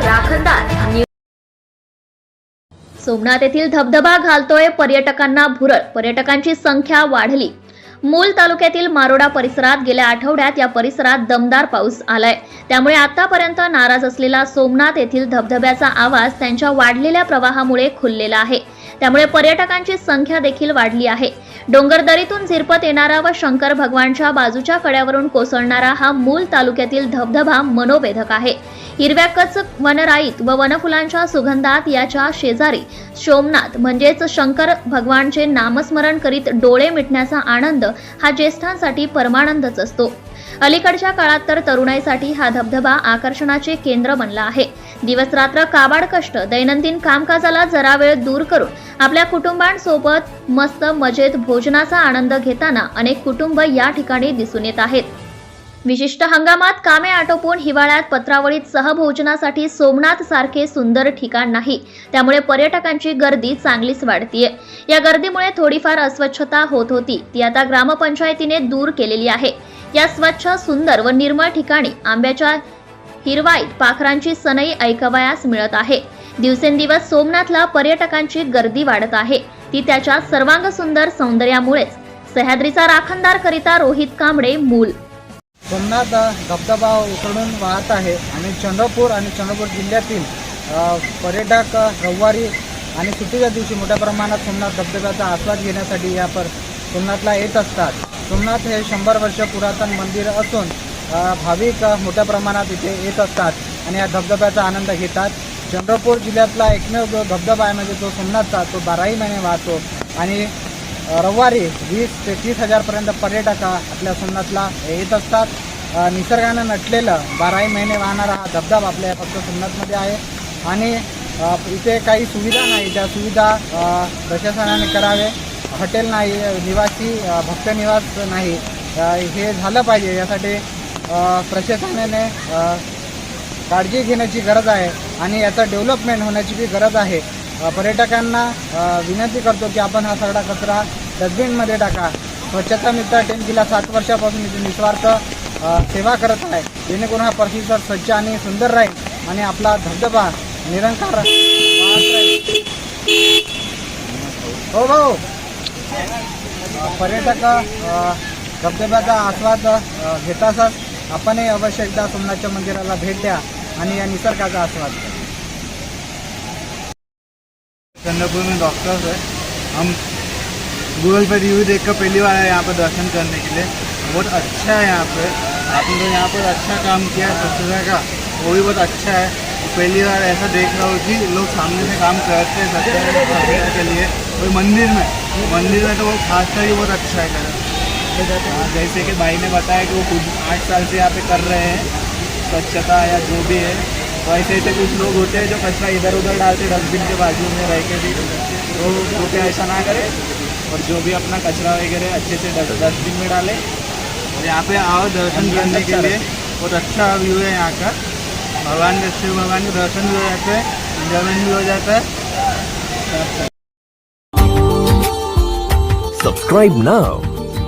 राखणदार. सोमनाथ येथील धबधबा घालतोय पर्यटकांना भुरळ. पर्यटकांची संख्या वाढली. मूल तालुक्यातील मारोडा परिसरात गेल्या आठवड्यात या परिसरात दमदार पाऊस आलाय. त्यामुळे आतापर्यंत नाराज असलेला सोमनाथ येथील धबधब्याचा आवाज त्यांच्या वाढलेल्या प्रवाहामुळे खुललेला आहे. त्यामुळे पर्यटकांची संख्या देखील वाढली आहे. डोंगरदरीतून झिरपत येणारा व शंकर भगवानच्या बाजूच्या कड्यावरून कोसळणारा हा मूल तालुक्यातील धबधबा मनोवेधक आहे. हिरव्या कच वनराईत व वनफुलांच्या सुगंधात याच्या शेजारी सोमनाथ म्हणजेच शंकर भगवानचे नामस्मरण करीत डोळे मिटण्याचा आनंद हा ज्येष्ठांसाठी परमानंदच असतो. अलीकडच्या काळात तर तरुणाईसाठी हा धबधबा आकर्षणाचे केंद्र बनला आहे. दिवस रात्र काबाड कष्ट दैनंदिन कामकाजाला जरा वेळ दूर करून आपल्या कुटुंबांसोबत मस्त मजेत भोजनाचा आनंद घेताना अनेक कुटुंब या ठिकाणी दिसून येत आहेत. विशिष्ट हंगामात कामे आटोपून हिवाळ्यात पत्रावळीत सहभोजनासाठी सोमनाथ सारखे सुंदर ठिकाण नाही. त्यामुळे पर्यटकांची गर्दी चांगलीच वाढतीये. या गर्दीमुळे थोडीफार अस्वच्छता होत होती. ती आता ग्रामपंचायतीने दूर केलेली आहे. या स्वच्छ सुंदर व निर्मळ ठिकाणी आंब्याच्या हिरवाईत पाखरांची सनई ऐकवयास मिळत आहे. दिवसेंदिवस सोमनाथला पर्यटकांची गर्दी वाढत आहे. ती त्याच्या सर्वांग सुंदर सौंदर्यामुळेच. सह्याद्रीचा राखणदार करिता रोहित कांबळे मूल. सोमनाथ धबधबा उकडून वाहत आहे आणि चंद्रपूर आणि चंद्रपूर जिल्ह्यातील पर्यटक रविवारी आणि सुट्टीच्या दिवशी मोठ्या प्रमाणात सोमनाथ धबधब्याचा आस्वाद घेण्यासाठी या पर सोमनाथला येत असतात. सोमनाथ हे शंभर वर्ष पुरातन मंदिर असून भाविक मोठ्या प्रमाणात इथे येत असतात आणि या धबधब्याचा आनंद घेतात. चंद्रपूर जिल्ह्यातला एकमेव जो धबधबा आहे म्हणजे जो सोमनाथचा तो बाराही महिने वाहतो. आणि रविवारी वीस ते तीस हजारपर्यंत पर्यटक आपल्या सोमनाथला येत असतात. निसर्गानं नटलेलं बाराही महिने वाहणारा हा धबधबा आपल्या फक्त सोमनाथमध्ये आहे. आणि इथे काही सुविधा नाही. त्या सुविधा प्रशासनाने करावे हॉटेल नाही निवासी भक्तनिवास भक्त निवास नाही हे झालं पाहिजे. यासाठी प्रशासनाने काळजी घेण्याची गरज आहे आणि याचं डेव्हलपमेंट होण्याची बी गरज आहे. पर्यटकांना विनंती करतो की आपण हा सगळा कचरा डस्टबिनमध्ये टाका. स्वच्छता मित्र टेन गेल्या सात वर्षापासून इथे निस्वार्थ सेवा करत आहे. जेणेकरून हा परिसर स्वच्छ आणि सुंदर राहील आणि आपला धबधबा निरंकार राहील. हो भाऊ पर्यटक धबधब्याचा आस्वाद घेत असत. आपणही अवश्य एकदा सोमनाथच्या मंदिराला भेट द्या आणि या निसर्गाचा आस्वाद घ्या. चंद्रपुर में डॉक्टर्स है हम गूगल पर रिव्यू देख कर पहली बार यहाँ पर दर्शन करने के लिए। बहुत अच्छा है यहाँ पे। आपने तो यहाँ पर अच्छा काम किया है स्वच्छता का। वो भी बहुत अच्छा है। पहली बार ऐसा देख रहा हूँ कि लोग सामने से काम करते हैं स्वच्छता के लिए। और मंदिर में मंदिर में तो वो खास कर बहुत अच्छा है। जैसे कि भाई ने बताया कि वो खुद आठ साल से यहाँ पे कर रहे हैं स्वच्छता या जो भी है। तो ऐसे ऐसे कुछ लोग होते हैं जो कचरा इधर उधर डालते डस्टबिन के बाजू में रह के भी। तो वो क्या ऐसा ना करे और जो भी अपना कचरा वगैरह अच्छे से डस्टबिन में डाले। और यहाँ पे आओ दर्शन करने के लिए। बहुत अच्छा व्यू है यहाँ का। भगवान के शिव भगवान के दर्शन भी हो जाते हैं इंजॉयमेंट भी हो जाता है। Subscribe now